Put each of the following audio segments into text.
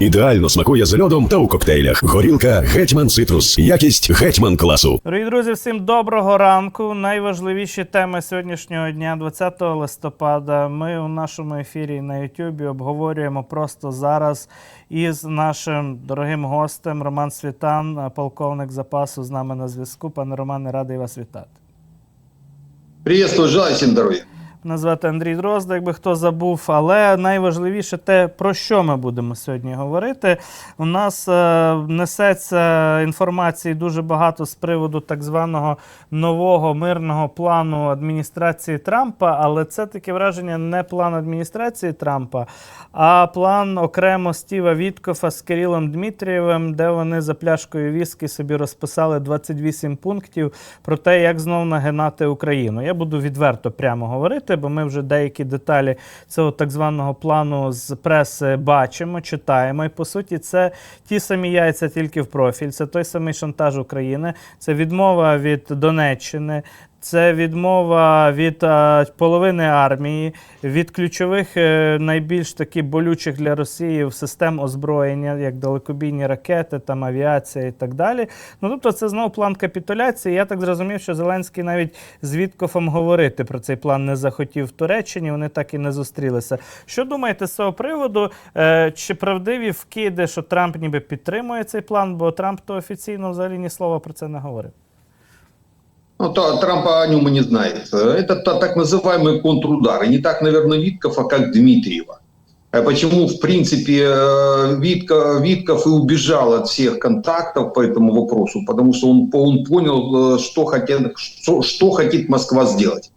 Ідеально смакує з льодом та у коктейлях. Горілка Гетьман Цитрус. Якість Гетьман класу. Дорогі друзі, всім доброго ранку. Найважливіші теми сьогоднішнього дня, 20 листопада. Ми у нашому ефірі на Ютубі обговорюємо просто зараз із нашим дорогим гостем Роман Світан, полковник запасу, з нами на зв'язку. Пане Романе, радий вас вітати. Приветствую, желаю всем здоровья. Мене звати Андрій Дрозда, якби хто забув. Але найважливіше те, про що ми будемо сьогодні говорити. У нас е, несеться інформації дуже багато з приводу так званого нового мирного плану адміністрації Трампа. Але це таке враження не план адміністрації Трампа, а план окремо Стіва Віткофа з Кирилом Дмитрієвим, де вони за пляшкою віскі собі розписали 28 пунктів про те, як знов нагинати Україну. Я буду відверто прямо говорити, бо ми вже деякі деталі цього так званого плану з преси бачимо, читаємо. І по суті, це ті самі яйця тільки в профіль. Це той самий шантаж України, це відмова від Донеччини. Це відмова від а, половини армії, від ключових е, найбільш таки болючих для Росії систем озброєння, як далекобійні ракети, там авіація і так далі. Ну тобто, це знову план капітуляції. Я так зрозумів, що Зеленський навіть з Віткофом говорити про цей план не захотів в Туреччині. Вони так і не зустрілися. Що думаєте з цього приводу? Е, чи правдиві вкиди, що Трамп ніби підтримує цей план? Бо Трамп то офіційно взагалі ні слова про це не говорив. Ну, то, Трампа о нем и не знает. Это та- так называемый контрудар. И не так, наверное, Витков, а как Дмитриева. А Почему, в принципе, э, Витко- Витков и убежал от всех контактов по этому вопросу? Потому что он, он понял, э, что хотят, что, что хотит Москва сделать.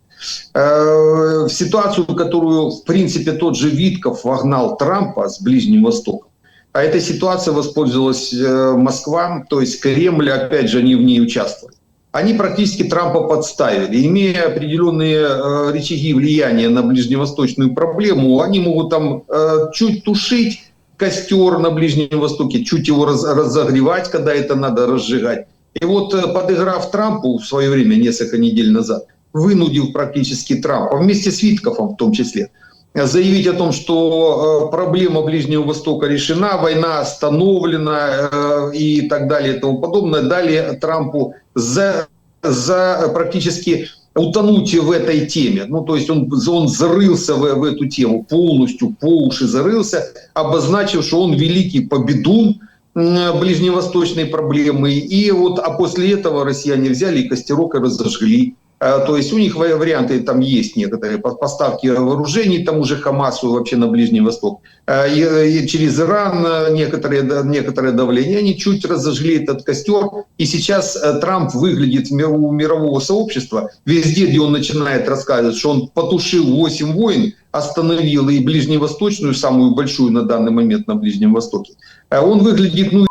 Э, ситуацию, которую, в принципе, тот же Витков вогнал Трампа с Ближним Востоком, а этой ситуацией воспользовалась э, Москва, то есть Кремль, опять же, они в ней участвовали. Они практически Трампа подставили. Имея определенные э, рычаги влияния на ближневосточную проблему, они могут там э, чуть тушить костер на Ближнем Востоке, чуть его раз- разогревать, когда это надо разжигать. И вот э, подыграв Трампу в свое время, несколько недель назад, вынудил практически Трампа, вместе с Виткофом в том числе, заявить о том, что э, проблема Ближнего Востока решена, война остановлена э, и так далее и тому подобное, дали Трампу за, за практически утонуть в этой теме. Ну, то есть он, он зарылся в, в эту тему, полностью по уши зарылся, обозначив, что он великий победун ближневосточной проблемы. И вот, а после этого россияне взяли и костерок и разожгли. Э, То есть у них ва- варианты там есть некоторые по- поставки вооружений тому же Хамасу вообще на Ближний Восток. Э, И, через Иран э, некоторые, некоторое давление. Они чуть разожгли этот костер. И сейчас Трамп выглядит у мирового сообщества везде, где он начинает рассказывать, что он потушил 8 войн, остановил и ближневосточную, самую большую на данный момент на Ближнем Востоке. Он выглядит, ну,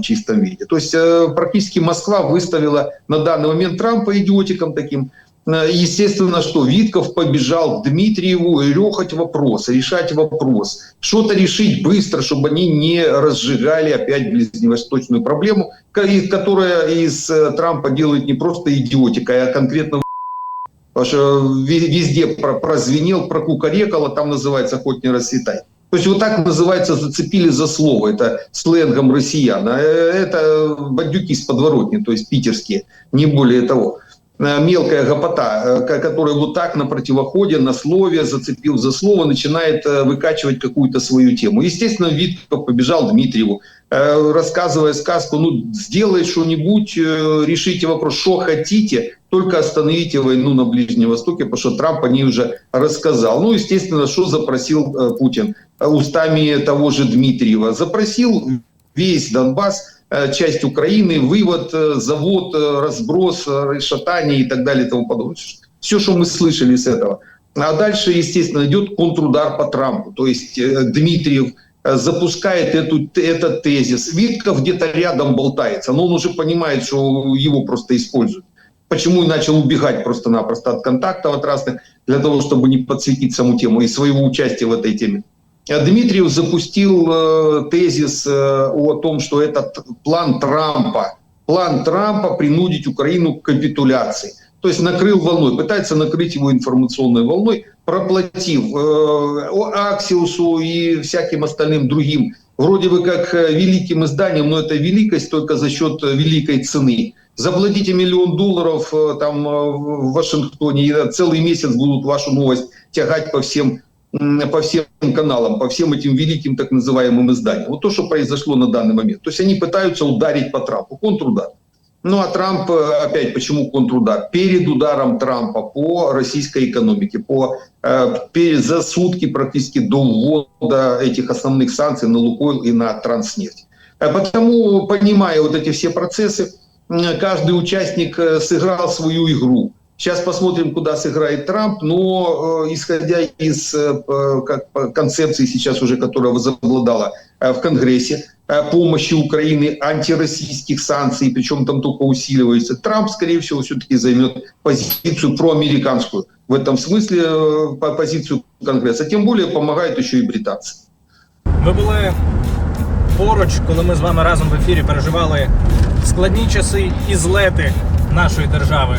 чистом виде. То есть э, практически Москва выставила на данный момент Трампа идиотиком таким. Э, Естественно, что Витков побежал к Дмитриеву рехать вопрос, решать вопрос, что-то решить быстро, чтобы они не разжигали опять ближневосточную проблему, которая из э, Трампа делает не просто идиотика, а конкретно Потому что ве- везде про- прозвенел, прокукарекало, там называется «хоть не расцветай». То есть вот так называется «зацепили за слово», это сленгом россиян. А, э, Это бандюки с подворотни, то есть питерские, не более того. Э, Мелкая гопота, э, ко- которая вот так на противоходе, на слове, зацепил за слово, начинает выкачивать какую-то свою тему. Естественно, Витков побежал Дмитриеву, рассказывая сказку, ну, сделай что-нибудь, решите вопрос, что хотите, только остановите войну на Ближнем Востоке, потому что Трамп о ней уже рассказал. Ну, естественно, что запросил Путин устами того же Дмитриева? Запросил весь Донбасс, э, часть Украины, вывод, э, завод, э, разброс, э, шатание и так далее и тому подобное. Все, что мы слышали с этого. А дальше, естественно, идет контрудар по Трампу. То есть Дмитриев запускает эту, этот тезис. Витков где-то рядом болтается, но он уже понимает, что его просто используют. Почему и начал убегать просто-напросто от контактов от разных, для того, чтобы не подсветить саму тему и своего участия в этой теме. А Дмитриев запустил э, тезис э, о том, что этот план Трампа, план Трампа принудить Украину к капитуляции. То есть накрыл волной, пытается накрыть его информационной волной, проплатив э, Аксиусу и всяким остальным другим вроде бы как великим изданием, но это великость только за счет великой цены. Заплатите миллион долларов там в Вашингтоне, и целый месяц будут вашу новость тягать по всем по всем каналам, по всем этим великим так называемым изданиям. Вот то, что произошло на данный момент. То есть они пытаются ударить по Трампу, контрудар. Ну а Трамп, э, опять, почему контрудар? Перед ударом Трампа по российской экономике, по, э, за сутки практически до ввода этих основных санкций на Лукойл и на Транснефть. Э, Потому, понимая вот эти все процессы, каждый участник э, сыграл свою игру. Сейчас посмотрим, куда сыграет Трамп, но э, исходя из э, п- как, по концепции сейчас уже, которая возобладала э, в Конгрессе, э, помощи Украины, антироссийских санкций, причем там только усиливается, Трамп, скорее всего, все-таки займет позицию проамериканскую. В этом смысле э, по- позицию Конгресса. Тем более помогают еще и британцы. Ви були поруч, коли ми з вами разом в ефірі переживали складні часи і злети нашої держави.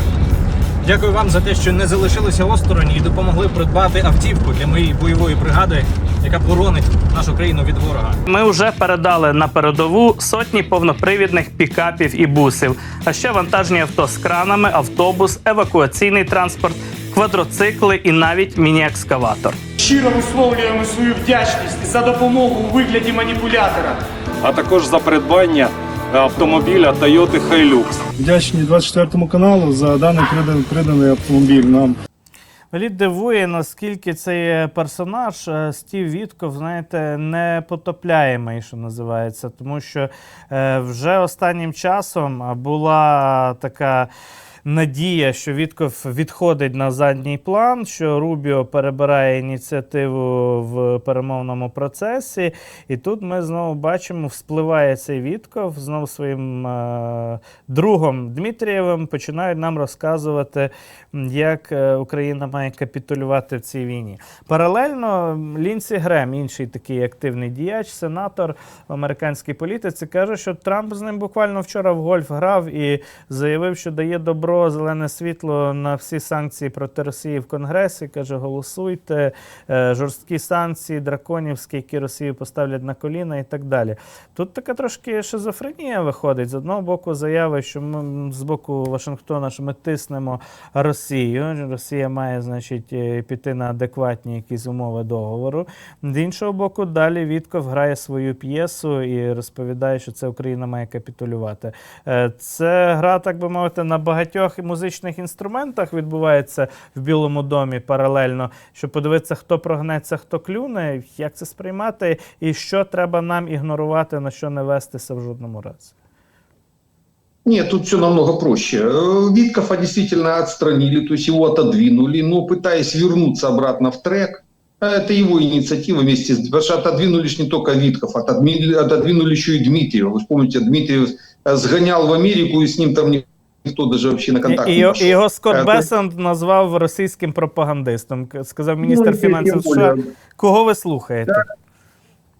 Дякую вам за те, що не залишилися осторонь і допомогли придбати автівку для моєї бойової бригади, яка боронить нашу країну від ворога. Ми вже передали на передову сотні повнопривідних пікапів і бусів, а ще вантажні авто з кранами, автобус, евакуаційний транспорт, квадроцикли і навіть міні-екскаватор. Щиро висловлюємо свою вдячність за допомогу у вигляді маніпулятора. а також за придбання автомобіля Toyota Hilux. Вдячні 24 каналу за даний приданий, приданий автомобіль нам. Мені дивує, наскільки цей персонаж е, Стів Вітков, знаєте, непотопляємий, що називається. Тому що е, вже останнім часом була така. Надія, що Вітков відходить на задній план, що Рубіо перебирає ініціативу в перемовному процесі. І тут ми знову бачимо, вспливає цей Вітков знову своїм е, другом Дмитрієвим починають нам розказувати, як е, Україна має капітулювати в цій війні. Паралельно Лінсі Грем, інший такий активний діяч, сенатор в американській політиці, каже, що Трамп з ним буквально вчора в гольф грав і заявив, що дає добро, зелене світло на всі санкції проти Росії в Конгресі. Каже, голосуйте, е, жорсткі санкції, драконівські, які Росію поставлять на коліна і так далі. Тут така трошки шизофренія виходить. З одного боку, заяви, що ми з боку Вашингтона, що ми тиснемо Росію. Росія має, значить, е, піти на адекватні якісь умови договору. З іншого боку, далі Вітков грає свою п'єсу і розповідає, що це Україна має капітулювати. Е, Це гра, так би мовити, на багатьох музичних інструментах відбувається в Білому домі паралельно, щоб подивитися, хто прогнеться, хто клюне, як це сприймати, і що треба нам ігнорувати, на що не вестися в жодному разі. Нет, тут все намного проще. Э, Виткова действительно отстранили, то есть его отодвинули, но пытаясь вернуться обратно в трек, а это его инициатива вместе с... Потому что отодвинули ж не только Витков, отодвинули, отодвинули еще и Дмитриева. Вы вспомните, Дмитриев э, сгонял в Америку, и с ним там никто даже вообще на контакт І, і, не його- пошел. і його Скотт Е, Бесент назвав російським пропагандистом. К- Сказав Ну, міністр і фінансів тим США. більше. Кого ви слухаєте?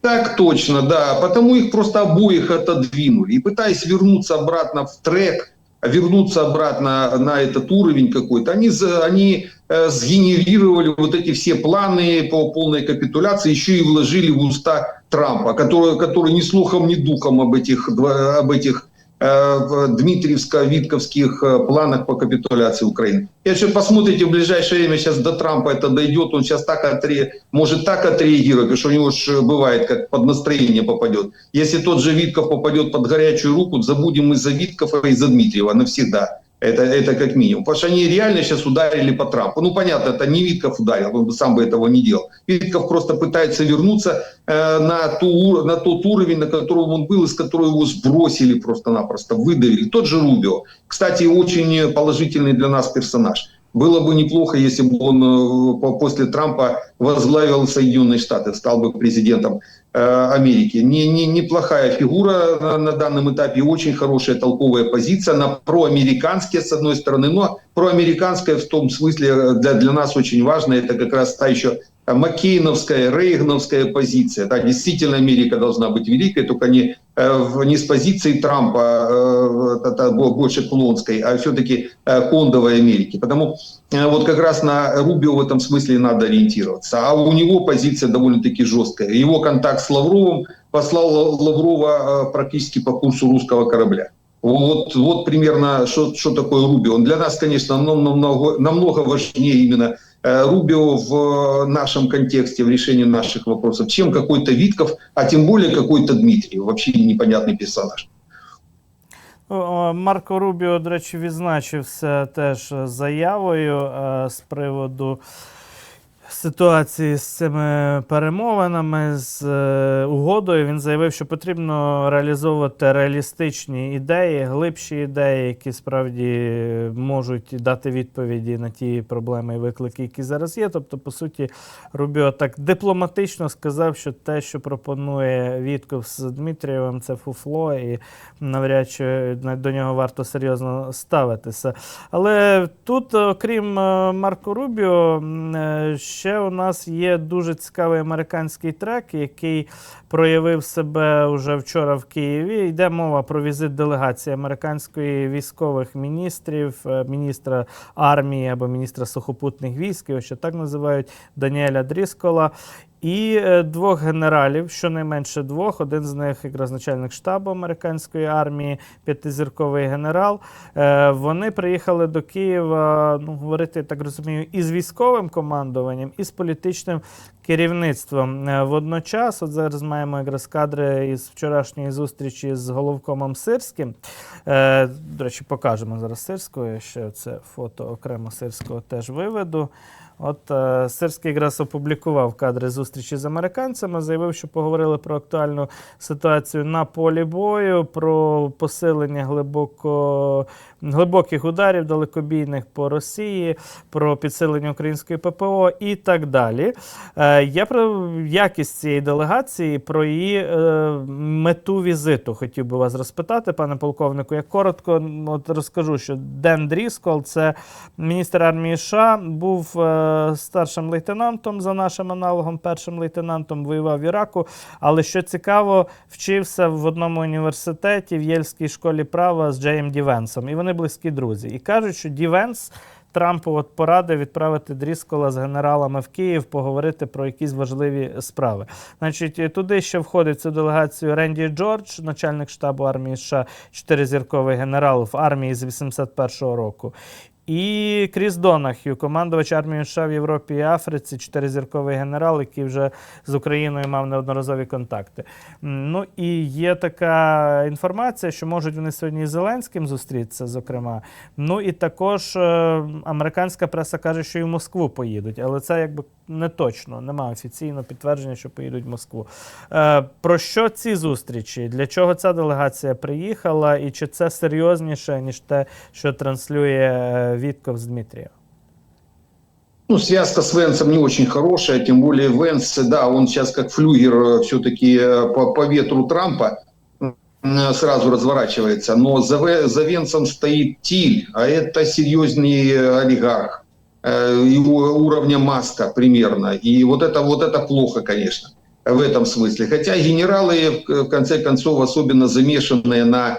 Так точно, да. Потому их просто обоих отодвинули. И пытаясь вернуться обратно в трек, вернуться обратно на этот уровень какой-то, они, за- они э, сгенерировали вот эти все планы по полной капитуляции, еще и вложили в уста Трампа, который, который ни слухом, ни духом об этих, два- об этих э, Дмитриевско-Витковских э, планах по капитуляции Украины. Если посмотрите в ближайшее время, сейчас до Трампа это дойдет, он сейчас так отре... может так отреагировать, потому что у него же бывает, как под настроение попадет. Если тот же Витков попадет под горячую руку, забудем мы за Виткова и за Дмитриева навсегда. Это, это как минимум. Потому что они реально сейчас ударили по Трампу. Ну, понятно, это не Витков ударил, он бы сам бы этого не делал. Витков просто пытается вернуться э, на, ту, на тот уровень, на котором он был, из которого его сбросили просто-напросто, выдавили. Тот же Рубио. Кстати, очень положительный для нас персонаж. Было бы неплохо, если бы он э, по- после Трампа возглавил Соединенные Штаты, стал бы президентом э, Америки. Не, не, неплохая фигура на, данном этапе, очень хорошая толковая позиция. Она проамериканская, с одной стороны, но проамериканская в том смысле э, для, для нас очень важно. Это как раз та еще маккейновская, рейгановская позиция. Да, действительно, Америка должна быть великой, только не, э, не с позиции Трампа, э, больше клонской, а все-таки э, кондовой Америки. Потому вот как раз на Рубио в этом смысле надо ориентироваться. А у него позиция довольно-таки жесткая. Его контакт с Лавровым послал Лаврова практически по курсу русского корабля. Вот, вот примерно, что, что такое Рубио. Он для нас, конечно, нам- намного, намного важнее именно Рубио в э, нашем контексте, в решении наших вопросов, чем какой-то Витков, а тем более какой-то Дмитрий, вообще непонятный персонаж. Марко Рубіо, до речі, відзначився теж заявою е, з приводу ситуації з цими перемовинами, з е, угодою. Він заявив, що потрібно реалізовувати реалістичні ідеї, глибші ідеї, які справді можуть дати відповіді на ті проблеми і виклики, які зараз є. Тобто, по суті, Рубіо так дипломатично сказав, що те, що пропонує Вітков з Дмитрієвим, це фуфло, і навряд чи до нього варто серйозно ставитися. Але тут, окрім е, Марко Рубіо, е, ще у нас є дуже цікавий американський трек, який проявив себе вже вчора в Києві. Йде мова про візит делегації американської військових міністрів, е, міністра армії або міністра сухопутних військ, його ще так називають Даніеля Дріскола. І е, двох генералів, щонайменше двох. Один з них якраз начальник штабу американської армії, п'ятизірковий генерал. Е, Вони приїхали до Києва, ну говорити, так розумію, і з військовим командуванням, і з політичним керівництвом. Е, Водночас, от зараз маємо якраз кадри із вчорашньої зустрічі з головкомом Сирським. Е, До речі, покажемо зараз Сирського. Ще це фото окремо Сирського теж виведу. От е, Сирський якраз опублікував кадри зустрічі з американцями, заявив, що поговорили про актуальну ситуацію на полі бою, про посилення глибоко, глибоких ударів далекобійних по Росії, про підсилення української ППО і так далі. Е, я про якість цієї делегації, про її е, мету візиту хотів би вас розпитати, пане полковнику. Я коротко от розкажу, що Ден Дріскол, це міністр армії США, був е, старшим лейтенантом за нашим аналогом, першим лейтенантом, воював в Іраку. Але що цікаво, вчився в одному університеті в Єльській школі права з Джеєм Дівенсом. І вони близькі друзі. І кажуть, що Дівенс. Трампу от порадив відправити Дріскола з генералами в Київ поговорити про якісь важливі справи. Значить, туди ще входить цю делегацію Ренді Джордж, начальник штабу армії США, чотиризірковий генерал в армії з 81-го року. І Кріс Донахью, командувач армії США в Європі і Африці, чотиризірковий генерал, який вже з Україною мав неодноразові контакти. Ну і є така інформація, що можуть вони сьогодні з Зеленським зустрітися, зокрема. Ну і також е, американська преса каже, що і в Москву поїдуть, але це якби не точно, немає офіційного підтвердження, що поїдуть в Москву. Е, про що ці зустрічі? Для чого ця делегація приїхала, і чи це серйозніше, ніж те, що транслює е, Вітков з Дмитрієм? Ну, связка с Венсом не очень хорошая, тем более Венс, да, он сейчас как флюгер все-таки по, по ветру Трампа м, сразу разворачивается, но за, Ве- за Венсом стоит Тиль, а это серьезный олигарх э, его уровня Маска примерно, и вот это, вот это плохо, конечно, в этом смысле. Хотя генералы, в в конце концов, особенно замешанные на э,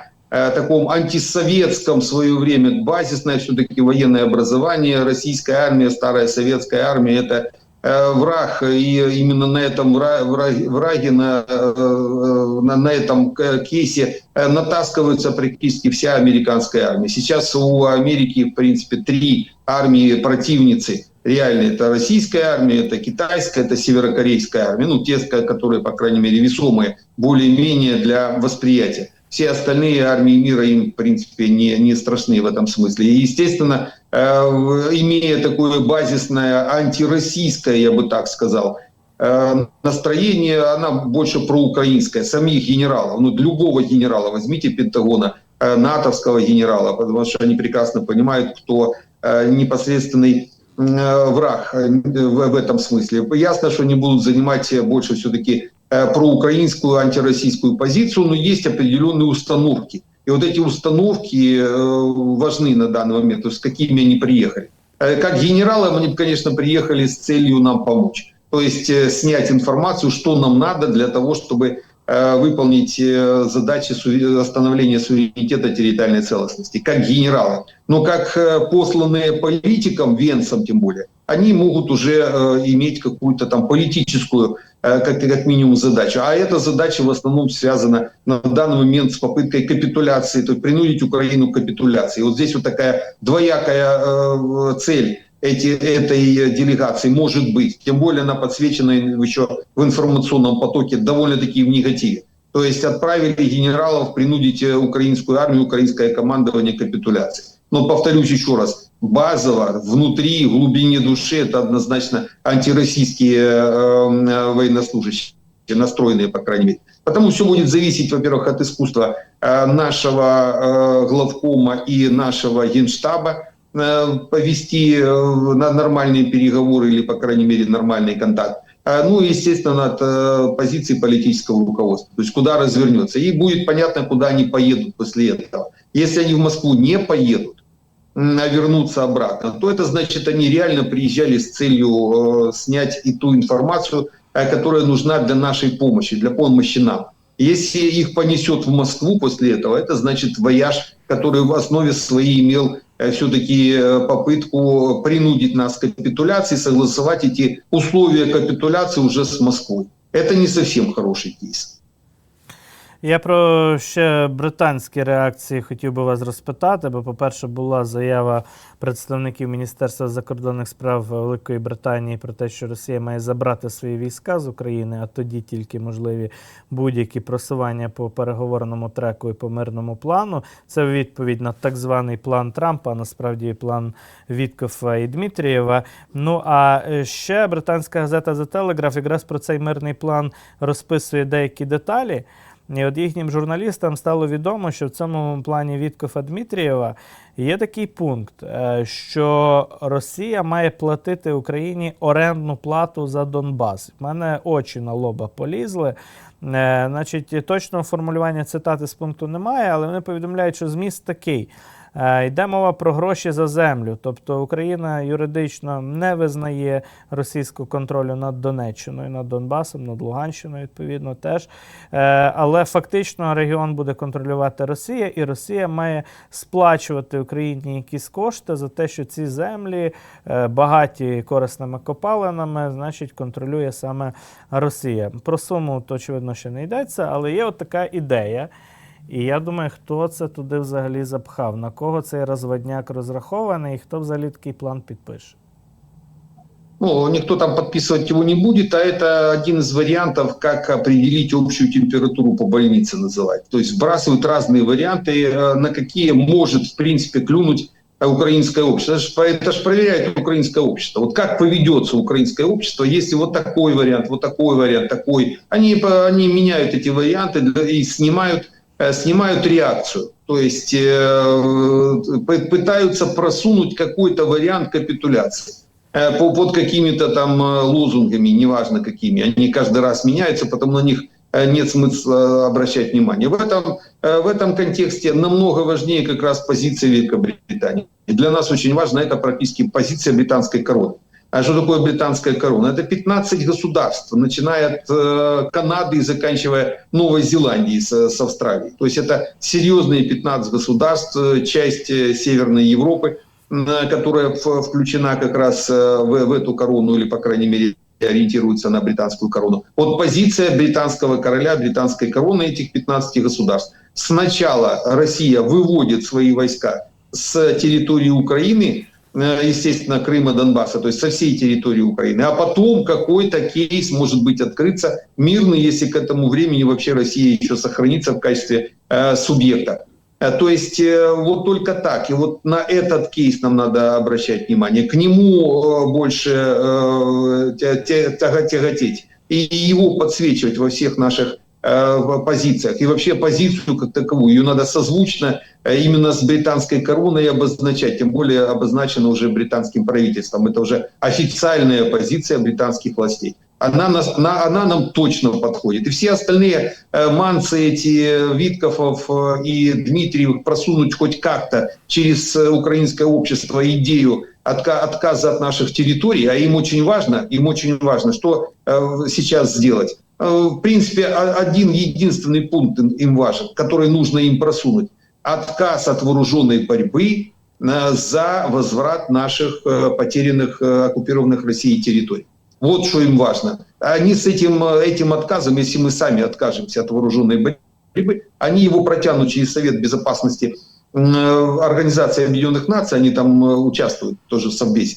таком антисоветском в свое время базисное все-таки военное образование, российская армия, старая советская армия, это э, враг, и именно на этом вра- враге, на, э, на, на этом кейсе э, натаскивается практически вся американская армия. Сейчас у Америки, в принципе, три армии противницы реальные. Это российская армия, это китайская, это северокорейская армия. Ну, те, которые, по крайней мере, весомые более-менее для восприятия. Все остальные армии мира им, в принципе, не, не страшны в этом смысле. И, естественно, э, имея такое базисное антироссийское, я бы так сказал, э, настроение, она больше проукраинская, самих генералов, ну, любого генерала, возьмите Пентагона, э, натовского генерала, потому что они прекрасно понимают, кто непосредственный враг в, этом смысле. Ясно, что они будут занимать больше все-таки проукраинскую, антироссийскую позицию, но есть определенные установки. И вот эти установки э, важны на данный момент, то есть с какими они приехали. Э, Как генералы они, конечно, приехали с целью нам помочь. То есть э, снять информацию, что нам надо для того, чтобы э, выполнить э, задачи восстановления суверенитета территориальной целостности, как генералы. Но как э, посланные политикам, венцам тем более, они могут уже э, иметь какую-то там политическую, э, как, как минимум, задачу. А эта задача в основном связана на данный момент с попыткой капитуляции, то есть принудить Украину к капитуляции. Вот здесь вот такая двоякая э, цель эти, этой делегации может быть. Тем более она подсвечена еще в информационном потоке довольно-таки в негативе. То есть отправили генералов принудить э, украинскую армию, украинское командование капитуляции. Но повторюсь еще раз, базово, внутри, в глубине души это однозначно антироссийские э, э, военнослужащие, настроенные, по крайней мере. Потому все будет зависеть, во-первых, от искусства э, нашего э, главкома и нашего генштаба э, повести э, на нормальные переговоры или, по крайней мере, нормальный контакт. А, Ну, естественно, от э, позиции политического руководства. То есть куда развернется. И будет понятно, куда они поедут после этого. Если они в Москву не поедут, а вернутся обратно, то это значит, они реально приезжали с целью э, снять и ту информацию, э, которая нужна для нашей помощи, для помощи нам. Если их понесет в Москву после этого, это значит вояж, который в основе своей имел все-таки попытку принудить нас к капитуляции, согласовать эти условия капитуляции уже с Москвой. Это не совсем хороший кейс. Я про ще британські реакції хотів би вас розпитати, бо, по-перше, була заява представників Міністерства закордонних справ Великої Британії про те, що Росія має забрати свої війська з України, а тоді тільки можливі будь-які просування по переговорному треку і по мирному плану. Це відповідь на так званий план Трампа, а насправді план Віткофа і Дмитрієва. Ну а е, ще британська газета The Telegraph якраз про цей мирний план розписує деякі деталі. І от їхнім журналістам стало відомо, що в цьому плані Віткофа Дмитрієва є такий пункт, е, що Росія має платити Україні орендну плату за Донбас. У мене очі на лоба полізли. Е, Значить, точного формулювання цитати з пункту немає, але вони повідомляють, що зміст такий. Е, Йде мова про гроші за землю. Тобто Україна юридично не визнає російського контролю над Донеччиною, над Донбасом, над Луганщиною, відповідно, теж. Е, Але фактично регіон буде контролювати Росія, і Росія має сплачувати Україні якісь кошти за те, що ці землі е, багаті корисними копалинами, значить, контролює саме Росія. Про суму, то очевидно, ще не йдеться, але є от така ідея. І я думаю, хто це туди взагалі запхав, на кого цей розводняк розрахований, і хто взагалі такий план підпише. Ну, никто там подписывать его не будет, а это один из вариантов, как определить общую температуру по больнице называть. То есть сбрасывают разные варианты, э, на какие может, в принципе, клюнуть э, украинское общество. Это ж, это ж проверяет украинское общество. Вот как поведется украинское общество, если вот такой вариант, вот такой вариант, такой. Они, по- они меняют эти варианты для- и снимают, э, снимают реакцию. То есть э, пытаются просунуть какой-то вариант капитуляции э, по- под какими-то там э, лозунгами, неважно какими. Они каждый раз меняются, потому на них э, нет смысла обращать внимание. В этом, э, в этом контексте намного важнее как раз позиция Великобритании. И для нас очень важно это практически позиция британской короны. А что такое британская корона? Это 15 государств, начиная от э, Канады и заканчивая Новой Зеландией с, с Австралией. То есть это серьезные 15 государств, э, часть э, Северной Европы, которая включена как раз в, в эту корону, или, по крайней мере, ориентируется на британскую корону. Вот позиция британского короля, британской короны этих 15 государств. Сначала Россия выводит свои войска с территории Украины, естественно, Крыма, Донбасса, то есть со всей территории Украины, а потом какой-то кейс может быть открыться мирный, если к этому времени вообще Россия еще сохранится в качестве э, субъекта. Э, То есть э, вот только так. И вот на этот кейс нам надо обращать внимание. К нему э, больше э, тяготеть и его подсвечивать во всех наших э, позициях. И вообще позицию как таковую, ее надо созвучно э, именно с британской короной обозначать, тем более обозначена уже британским правительством. Это уже официальная позиция британских властей. Она, нас, она, она нам точно подходит. И все остальные э, манцы эти э, Виткофов э, и Дмитриев просунуть хоть как-то через э, украинское общество идею отка- отказа от наших территорий, а им очень важно, им очень важно, что э, сейчас сделать. Э, в принципе, один единственный пункт им- важен, который нужно им просунуть. Отказ от вооруженной борьбы э, за возврат наших э, потерянных, оккупированных Россией территорий. Вот что им важно. Они с этим, этим отказом, если мы сами откажемся от вооруженной борьбы, они его протянут через Совет Безопасности Организации Объединенных Наций, они там участвуют тоже в Совбезе.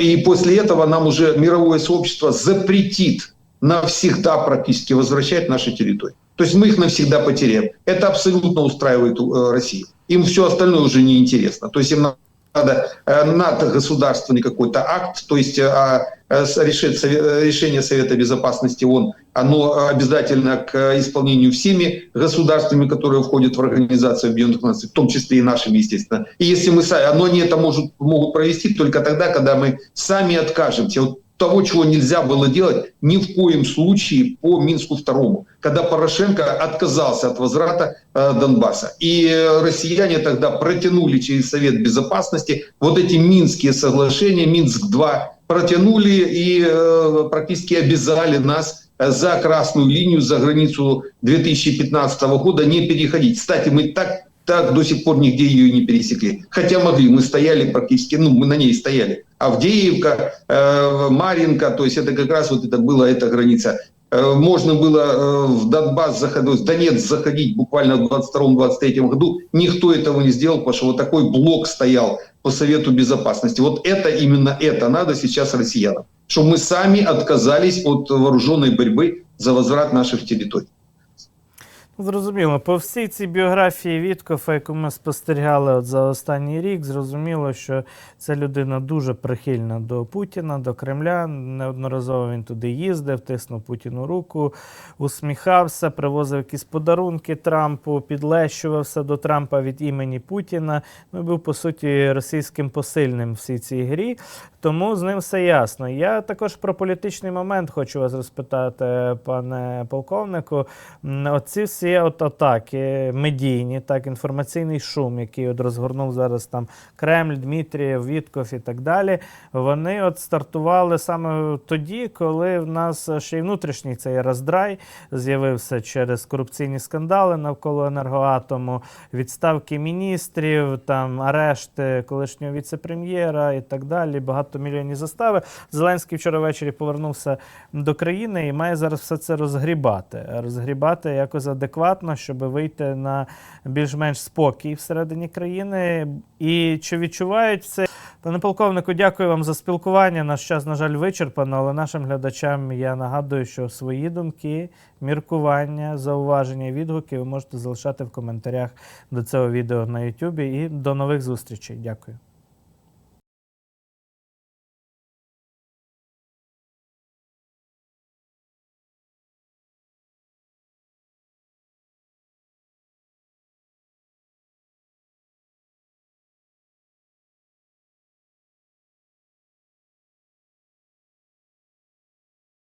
И после этого нам уже мировое сообщество запретит навсегда практически возвращать наши территории. То есть мы их навсегда потеряем. Это абсолютно устраивает э, Россию. Им все остальное уже не интересно. То есть им надо э, надо-государственный какой-то акт, то есть э, а, решение Совета Безопасности ООН, оно обязательно к исполнению всеми государствами, которые входят в Организацию Объединенных Наций, в том числе и нашими, естественно. И если мы сами, оно не это может, могут провести только тогда, когда мы сами откажемся от того, чего нельзя было делать ни в коем случае по Минску второму, когда Порошенко отказался от возврата э, Донбасса. И э, россияне тогда протянули через Совет Безопасности вот эти Минские соглашения, Минск-2, протянули и э, практически обязали нас э, за красную линию, за границу 2015 года не переходить. Кстати, мы так так до сих пор нигде ее не пересекли. Хотя могли, мы стояли практически, ну, мы на ней стояли. Авдеевка, э, Маринка, то есть это как раз вот это была эта граница. Э, можно было э, в Донбасс заходить, в Донецк заходить буквально в 22-23 году. Никто этого не сделал, потому что вот такой блок стоял по Совету Безопасности. Вот это, именно это надо сейчас россиянам. Чтобы мы сами отказались от вооруженной борьбы за возврат наших территорий. Зрозуміло, по всій цій біографії Віткофа, яку ми спостерігали от за останній рік, зрозуміло, що ця людина дуже прихильна до Путіна, до Кремля. Неодноразово він туди їздив, тиснув Путіну руку, усміхався, привозив якісь подарунки Трампу, підлещувався до Трампа від імені Путіна. Ну, був, по суті, російським посильним всій цій грі. Тому з ним все ясно. Я також про політичний момент хочу вас розпитати, пане полковнику. Оці всі от атаки медійні, так, інформаційний шум, який от розгорнув зараз там Кремль, Дмитрієв, Вітков і так далі. Вони от стартували саме тоді, коли в нас ще й внутрішній цей роздрай з'явився через корупційні скандали навколо енергоатому, відставки міністрів, там арешти колишнього віце-прем'єра і так далі. Багатомільйонні застави. Зеленський вчора ввечері повернувся до країни і має зараз все це розгрібати. Розгрібати якось адекватно, щоб вийти на більш-менш спокій всередині країни. І чи відчувають це? Пане полковнику, дякую вам за спілкування. Наш час, на жаль, вичерпано, але нашим глядачам я нагадую, що свої думки, міркування, зауваження, і відгуки ви можете залишати в коментарях до цього відео на YouTube. І до нових зустрічей. Дякую.